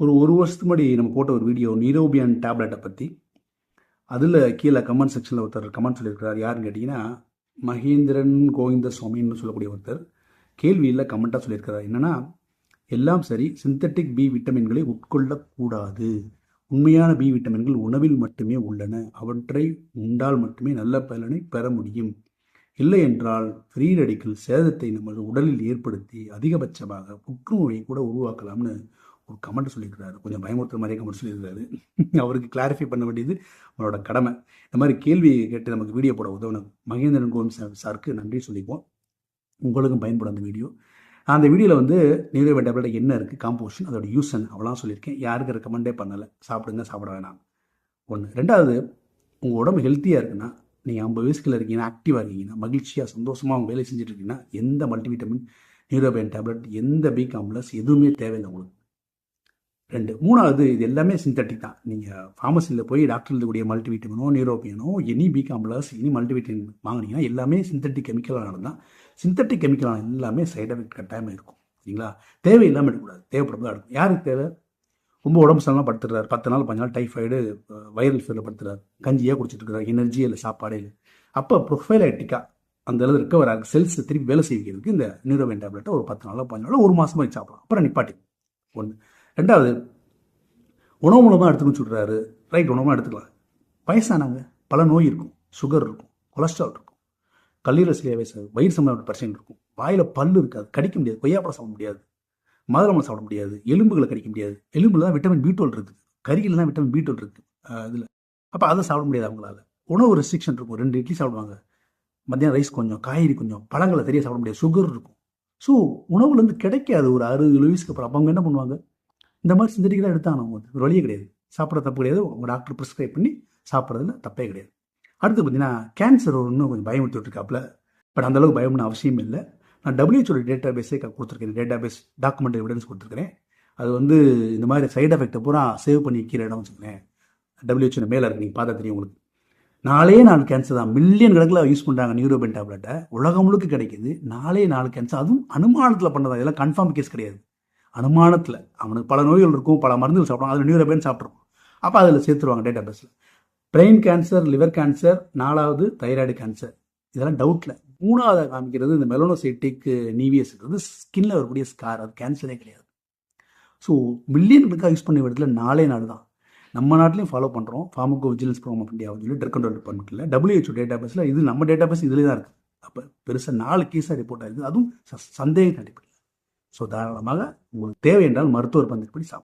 ஒரு ஒரு வருஷத்துக்கு முன்னாடி நம்ம போட்ட ஒரு வீடியோ நீரோபியன் டேப்லெட்டை பற்றி அதில் கீழே கமெண்ட் செக்ஷனில் ஒருத்தர் கமெண்ட் சொல்லியிருக்கிறார். யாருன்னு கேட்டிங்கன்னா மகேந்திரன் கோவிந்த சுவாமின்னு சொல்லக்கூடிய ஒருத்தர் கேள்வியில் கமெண்ட்டாக சொல்லியிருக்கிறார். என்னென்னா எல்லாம் சரி சிந்தட்டிக் பி விட்டமின்களை உட்கொள்ளக்கூடாது. உண்மையான பி விட்டமின்கள் உணவில் மட்டுமே உள்ளன. அவற்றை உண்டால் மட்டுமே நல்ல பலனை பெற முடியும். இல்லை என்றால் ஃப்ரீ ரெடிக்கல் சேதத்தை நமது உடலில் ஏற்படுத்தி அதிகபட்சமாக புற்றுநோயை கூட உருவாக்கலாம்னு ஒரு கமெண்ட் சொல்லியிருக்கிறாரு. கொஞ்சம் பயமுறுத்துற மாதிரியே கமெண்ட் சொல்லியிருக்காரு அவருக்கு கிளாரிஃபை பண்ண வேண்டியது அவரோட கடமை. இந்த மாதிரி கேள்வி கேட்டு நமக்கு வீடியோ போட உதவுன மகேந்திரன் கோவிந்த் சார் சாருக்கு நன்றி சொல்லிக்குவோம். உங்களுக்கும் பயன்படும் அந்த வீடியோ நான் அந்த வீடியோவில் வந்து நீரோவை டேப்லெட் என்ன இருக்குது காம்போஷன் அதோட யூசன் அவ்வளோலாம் சொல்லியிருக்கேன். யாருக்கு ரெக்கமெண்டே பண்ணலை. சாப்பிடுங்க சாப்பிட வேணாம். ஒன்று ரெண்டாவது உங்கள் உடம்பு ஹெல்த்தியாக இருக்குன்னா நீங்கள் ஐம்பது வயசுக்குள்ள இருக்கீங்கன்னா ஆக்டிவாக இருக்கீங்கன்னா மகிழ்ச்சியாக சந்தோஷமாக அவங்க வேலை செஞ்சுட்டு இருக்கீங்கன்னா எந்த மல்டிவிட்டமின் நியூரோபயன் டேப்லெட் எந்த பி காம்ப்ளஸ் எதுவுமே தேவையில்லை உங்களுக்கு. ரெண்டு. மூணாவது இது எல்லாமே சிந்தட்டிக் தான். நீங்கள் ஃபார்மசியில் போய் டாக்டர் இருக்கக்கூடிய மல்டிவிட்டமினோ நியூரோபியனோ எனி பிகாம் காம்ப்ளஸ் எனி மல்டிவிட்டமின் வாங்கினீங்கன்னா எல்லாமே சிந்தட்டிக் கெமிக்கலானது தான். சிந்தட்டிக் கெமிக்கலான எல்லாமே சைட் எஃபெக்ட் கட்டாயமாக இருக்கும். சரிங்களா? தேவையில்லாமல் எடுக்கக்கூடாது. தேவைப்படுறதா இருக்கும் யாருக்கு தேவை? ரொம்ப உடம்பு சலாம் படுத்துறாரு. பத்து நாள் பஞ்சு நாள் டைஃபாய்டு வைரல் ஃபீவரில் படுத்துறாரு. கஞ்சியாக குடிச்சிட்டு இருக்கிறாரு எனர்ஜி இல்லை சாப்பாடே இல்லை. அப்போ ப்ரொஃபைலைட்டிக்காக அந்த அளவு ரிக்கவர் ஆக செல்ஸ் திருப்பி வேலை செய்கிறதுக்கு இந்த நியூரோவின் டேப்லெட்டை ஒரு பத்து நாளோ பதினஞ்சு நாளோ ஒரு மாதமாக சாப்பிடலாம். அப்புறம் நிப்பாட்டி. ஒன்று ரெண்டாவது உணவு மூலமாக எடுத்துக்கணும்னு சொல்கிறாரு ரைட் உணவாக எடுத்துக்கலாம். வயசானவங்க பல நோய் இருக்கும். சுகர் இருக்கும். கொலஸ்ட்ரால் இருக்கும். கல்லீரல் சிலைய வயசு வயிறு சம்பந்தப்பட்ட பிரச்சனை இருக்கும். வாயில் பல்லு இருக்காது. கடிக்க முடியாது. கொய்யாப்பழம் சாப்பிட முடியாது. மாதுளம்பழம் சாப்பிட முடியாது. எலும்புகளை கடிக்க முடியாது. எலும்புல தான் விட்டமின் பி டுவெல் இருக்குது. கறியில் தான் விட்டமின் பி டுவெல் இருக்குது. இதில். அப்போ அதை சாப்பிட முடியாது அவங்களால. உணவு ரெஸ்ட்ரிக்ஷன் இருக்கும். ரெண்டு இட்லி சாப்பிடுவாங்க. மத்தியானம் ரைஸ் கொஞ்சம் காய்கறி கொஞ்சம் பழங்களை தெரிய சாப்பிட முடியாது. சுகர் இருக்கும். ஸோ உணவுலேருந்து கிடைக்காது. ஒரு அறுபது வயசுக்கு அப்புறம். அப்போ அவங்க என்ன பண்ணுவாங்க? இந்த மாதிரி சிந்தடிக்கெல்லாம் எடுத்தால் அவங்க ஒரு வழியே கிடையாது. சாப்பிட்ற தப்பு கிடையாது. உங்கள் டாக்டர் ப்ரிஸ்கிரைப் பண்ணி சாப்பிட்றதுல தப்பே கிடையாது. அடுத்து பார்த்தீங்கன்னா கேன்சர் இன்னும் கொஞ்சம் பயமுறுத்திட்டு பட் அந்தளவுக்கு பயம்னு அவசியம் இல்லை. நான் டபிள்யூஹெச்சோட டேட்டா பேஸே கொடுத்துருக்கேன். டேட்டா பேஸ் டாக்குமெண்ட் எவிடன்ஸ் கொடுத்துருக்கிறேன். அது வந்து இந்த மாதிரி சைடு எஃபெக்ட்டை பூரா சேவ் பண்ணி கீழே இடம் வச்சுக்கோங்களேன். டபிள்யூஹெச்ஓ மேலே இருக்கு. நீங்கள் பார்த்தா தெரியும் உங்களுக்கு. நாலே நாலு கேன்சர் தான். மில்லியன் கணக்கில் யூஸ் பண்ணுறாங்க நியூரோபென் டேப்லெட்டை உலகம் முழுக்க கிடைக்கிது. நாலே நாலு கேன்சர் அதுவும் அனுமானத்தில் பண்ணதான். இதெல்லாம் கன்ஃபார்ம் கேஸ் கிடையாது. அனுமானத்தில். அவனுக்கு பல நோய்கள் இருக்கும் பல மருந்துகள் சாப்பிடும் அதில் நியூரோபேன் சாப்பிட்ருக்கும் அப்போ அதில் சேர்த்துருவாங்க டேட்டா பேஸில் பிரெயின் கேன்சர் லிவர் கேன்சர் நாலாவது தைராய்டு கேன்சர் இதெல்லாம் டவுட்டில் மூணாவது காமிக்கிறது இந்த மெலனோசைட்டிக் நீவியஸ்ங்கிறது ஸ்கின்ல வரக்கூடிய ஸ்கார் அது கேன்சரே கிடையாது. ஸோ மில்லியன் கணக்காக யூஸ் பண்ண இடத்துல நாலே நாடு தான். நம்ம நாட்டிலையும் ஃபாலோ பண்ணுறோம் pharmacovigilance programme of India சொல்லி ட்ரக் கண்ட்ரோல் டிபார்ட்மெண்ட்டில் டபிள்யூஹெச்ஓ டேட்டா பேஸில் இது நம்ம டேட்டா பேஸ் இதுலேயே தான் இருக்குது அப்போ பெருசாக நாலு கேஸாக ரிப்போர்ட் ஆகிருக்கு அதுவும் சந்தேகம் அடிப்படை ஸோ தாராளமாக உங்களுக்கு தேவை என்றால் மருத்துவர் பந்தப்படி சாப்பிடும்